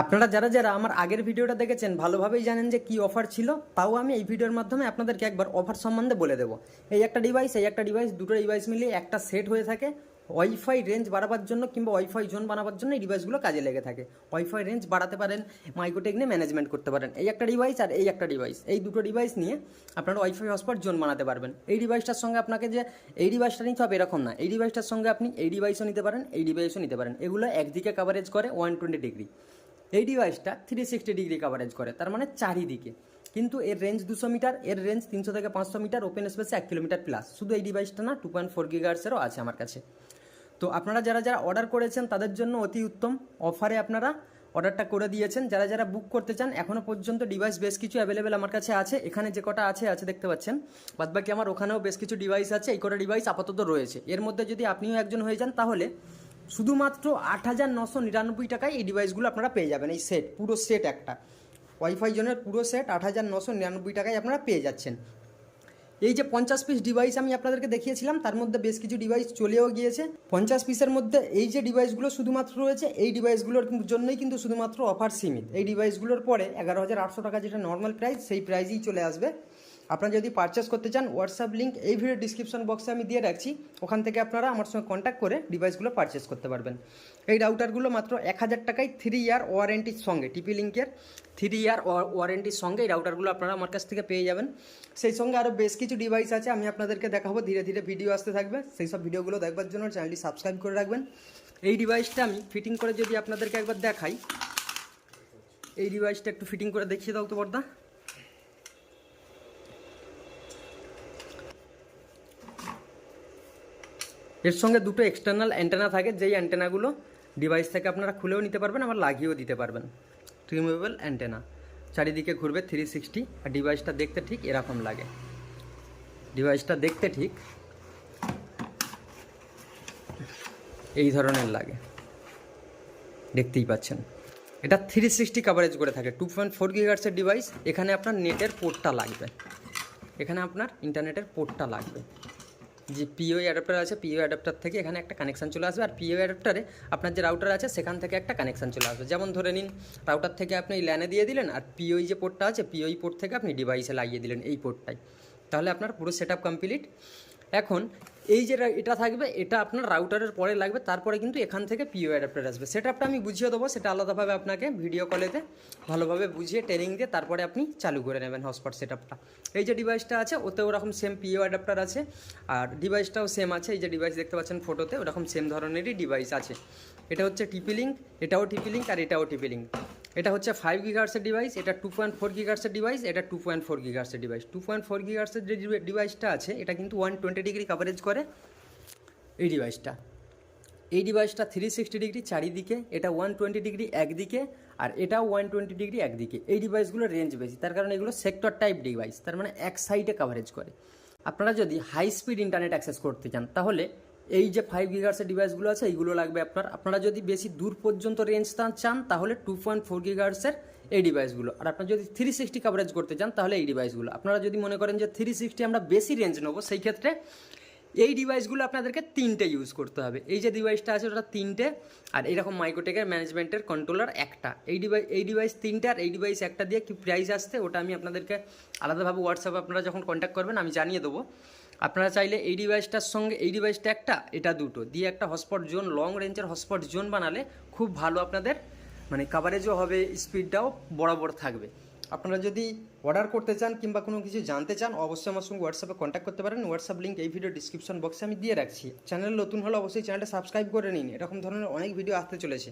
আপনারা যারা যারা আমার আগের ভিডিওটা দেখেছেন, ভালোভাবেই জানেন যে কি অফার ছিল, তাও আমি এই ভিডিওর মাধ্যমে আপনাদেরকে একবার অফার সম্বন্ধে বলে দেবো। এই একটা ডিভাইস এই একটা ডিভাইস দুটো ডিভাইস মিলিয়ে একটা সেট হয়ে থাকে। ওয়াইফাই রেঞ্জ বাড়াবার জন্য কিংবা ওয়াইফাই জোন বানাবার জন্য এই ডিভাইসগুলো কাজে লেগে থাকে। ওয়াইফাই রেঞ্জ বাড়াতে পারেন মাইক্রোটেক নিয়ে ম্যানেজমেন্ট করতে পারেন। এই একটা ডিভাইস আর এই একটা ডিভাইস এই দুটো ডিভাইস নিয়ে আপনারা ওয়াইফাই হটস্পট জোন বানাতে পারবেন। এই ডিভাইসটার সঙ্গে আপনাকে যে, এই ডিভাইসটা নিতে হবে এরকম না। এই ডিভাইসটার সঙ্গে আপনি এই ডিভাইসও নিতে পারেন, এই ডিভাইসও নিতে পারেন। এগুলো একদিকে কাভারেজ করে ওয়ান টোয়েন্টি ডিগ্রি এই ডিভাইসটা থ্রি সিক্সটি ডিগ্রি কাভারেজ করে, তার মানে চারিদিকে। কিন্তু এর রেঞ্জ দুশো মিটার, এর রেঞ্জ তিনশো থেকে পাঁচশো মিটার ওপেন স্পেসে এক কিলোমিটার প্লাস শুধু এই ডিভাইসটা না টু পয়েন্ট ফোর গিগার্সেরও আছে আমার কাছে। তো আপনারা যারা যারা অর্ডার করেছেন, তাদের জন্য অতি উত্তম। অফারে আপনারা অর্ডারটা করে দিয়েছেন। যারা যারা বুক করতে চান এখনও পর্যন্ত ডিভাইস বেশ কিছু অ্যাভেলেবেল আমার কাছে আছে। এখানে যে কটা আছে আছে দেখতে পাচ্ছেন। বাদবাকি আমার ওখানেও বেশ কিছু ডিভাইস আছে। এই কটা ডিভাইস আপাতত রয়েছে। এর মধ্যে যদি আপনিও একজন হয়ে যান, তাহলে শুধুমাত্র আট হাজার নশো নিরানব্বই টাকায় এই ডিভাইসগুলো আপনারা পেয়ে যাবেন, এই সেট পুরো সেট একটা। ওয়াইফাই জনের পুরো সেট আট হাজার নশো নিরানব্বই টাকায় আপনারা পেয়ে যাচ্ছেন। এই যে পঞ্চাশ পিস ডিভাইস আমি আপনাদেরকে দেখিয়েছিলাম, তার মধ্যে বেশ কিছু ডিভাইস চলেও গিয়েছে। পঞ্চাশ পিসের মধ্যে এই যে ডিভাইসগুলো শুধুমাত্র রয়েছে, এই ডিভাইসগুলোর জন্যই কিন্তু শুধুমাত্র অফার সীমিত। এই ডিভাইসগুলোর পরে এগারো হাজার আটশো টাকা যেটা নর্মাল প্রাইস সেই প্রাইসেই চলে আসবে। আপনারা যদি পারচেস করতে চান হোয়াটসঅ্যাপ লিঙ্ক এই ভিডিও ডিসক্রিপশন বক্সে আমি দিয়ে রাখছি। ওখান থেকে আপনারা আমার সঙ্গে কন্ট্যাক্ট করে ডিভাইসগুলো পারচেস করতে পারবেন। এই রাউটারগুলো মাত্র এক হাজার টাকায় থ্রি ইয়ার ওয়ারেন্টির সঙ্গে টিপি লিঙ্কের থ্রি ইয়ার ওয়ারেন্টির সঙ্গে এই রাউটারগুলো আপনারা আমার কাছ থেকে পেয়ে যাবেন। সেই সঙ্গে আরও বেশ কিছু ডিভাইস আছে, আমি আপনাদেরকে দেখাবো, ধীরে ধীরে ভিডিও আসতে থাকবে। সেই সব ভিডিওগুলো দেখবার জন্য চ্যানেলটি সাবস্ক্রাইব করে রাখবেন। এই ডিভাইসটা আমি ফিটিং করে যদি আপনাদেরকে একবার দেখাই, এই ডিভাইসটা একটু ফিটিং করে দেখিয়ে দাও তো বর্দা। এর সঙ্গে দুটো এক্সটার্নাল অ্যান্টেনা থাকে, যেই অ্যান্টেনাগুলো ডিভাইস থেকে আপনারা খুলেও নিতে পারবেন, আবার লাগিয়েও দিতে পারবেন। রিমুভেবল অ্যান্টেনা চারিদিকে ঘুরবে থ্রি সিক্সটি আর ডিভাইসটা দেখতে ঠিক এরকম লাগে। ডিভাইসটা দেখতে ঠিক এই ধরনের লাগে। দেখতেই পাচ্ছেন। এটা থ্রি সিক্সটি কাভারেজ করে থাকে টু পয়েন্ট ফোর গিগার্সের ডিভাইস এখানে আপনার নেটের পোর্টটা লাগবে। এখানে আপনার ইন্টারনেটের পোর্টটা লাগবে। যে পিও অ্যাডাপ্টার আছে পিও অ্যাডাপ্টার থেকে এখানে একটা কানেকশান চলে আসবে। আর পিও অ্যাডাপ্টারে আপনার যে রাউটার আছে, সেখান থেকে একটা কানেকশান চলে আসবে। যেমন ধরে নিন রাউটার থেকে আপনি ল্যানে দিয়ে দিলেন, আর পিওই যে পোর্টটা আছে পিওই পোর্ট থেকে আপনি ডিভাইসে লাগিয়ে দিলেন এই পোর্টটাই তাহলে আপনার পুরো সেট কমপ্লিট এখন এই যে এটা থাকবে, এটা আপনার রাউটারের পরে লাগবে, তারপরে কিন্তু এখান থেকে পিও অ্যাডাপ্টার আসবে। সেট আপটা আমি বুঝিয়ে দেবো, সেটা আলাদাভাবে আপনাকে ভিডিও কলেতে ভালোভাবে বুঝিয়ে ট্রেনিং দিয়ে তারপরে আপনি চালু করে নেবেন হটস্পট সেট এই যে ডিভাইসটা আছে, ওতে ওরকম সেম পিও অ্যাডাপ্টার আছে, আর ডিভাইসটাও সেম আছে, এই যে ডিভাইস দেখতে পাচ্ছেন ফটোতে ওরকম সেম ধরনেরই ডিভাইস আছে। এটা হচ্ছে টিপি লিঙ্ক এটাও টিপি লিঙ্ক আর এটাও টিপি লিঙ্ক এটা হচ্ছে ফাইভ গিগার্সের ডিভাইস এটা টু পয়েন্ট ফোর গিগার্সের ডিভাইস এটা টু পয়েন্ট ফোর গিগার্সের ডিভাইস টু পয়েন্ট ফোর গিগার্সের যে ডিভাইসটা আছে, এটা কিন্তু ওয়ান টোয়েন্টি ডিগ্রি কাভারেজ করে এই ডিভাইসটা এই ডিভাইসটা থ্রি সিক্সটি ডিগ্রি চারিদিকে, এটা ওয়ান টোয়েন্টি ডিগ্রি একদিকে, আর এটাও ওয়ান টোয়েন্টি ডিগ্রি একদিকে। এই ডিভাইসগুলোর রেঞ্জ বেশি, তার কারণে এগুলো সেক্টর টাইপ ডিভাইস তার মানে এক সাইডে কাভারেজ করে। আপনারা যদি হাই স্পিড ইন্টারনেট অ্যাক্সেস করতে চান, তাহলে এই যে ফাইভ গিগার্সের ডিভাইসগুলো আছে, এইগুলো লাগবে আপনার। আপনারা যদি বেশি দূর পর্যন্ত রেঞ্জ চান, তাহলে টু পয়েন্ট ফোর গিগার্সের এই ডিভাইসগুলো আর আপনারা যদি থ্রি সিক্সটি কাভারেজ করতে চান, তাহলে এই ডিভাইসগুলো আপনারা যদি মনে করেন যে থ্রি সিক্সটি আমরা বেশি রেঞ্জ নেব, সেই ক্ষেত্রে এই ডিভাইসগুলো আপনাদেরকে তিনটে ইউজ করতে হবে। এই যে ডিভাইসটা আছে, ওটা তিনটে। আর এরকম মাইক্রোটেকের ম্যানেজমেন্টের কন্ট্রোলার একটা। এই ডিভাইস এই ডিভাইস তিনটে আর এই ডিভাইস একটা দিয়ে কি প্রাইস আসছে, ওটা আমি আপনাদেরকে আলাদাভাবে হোয়াটসঅ্যাপে আপনারা যখন কন্ট্যাক্ট করবেন, আমি জানিয়ে দেবো। আপনারা চাইলে এই ডিভাইসটার সঙ্গে, এই ডিভাইসটা একটা, এটা দুটো। দিয়ে একটা হটস্পট জোন লং রেঞ্জের হটস্পট জোন বানালে খুব ভালো আপনাদের মানে কাভারেজও হবে স্পিডটাও বরাবর থাকবে। আপনারা যদি অর্ডার করতে চান কিংবা কোনো কিছু জানতে চান, অবশ্যই আমার সঙ্গে হোয়াটসঅ্যাপে কন্ট্যাক্ট করতে পারেন। হোয়াটসঅ্যাপ লিঙ্ক এই ভিডিও ডিসক্রিপশন বক্সে আমি দিয়ে রাখছি। চ্যানেল নতুন হলে অবশ্যই চ্যানেলটা সাবস্ক্রাইব করে নিন। এরকম ধরনের অনেক ভিডিও আসতে চলেছে।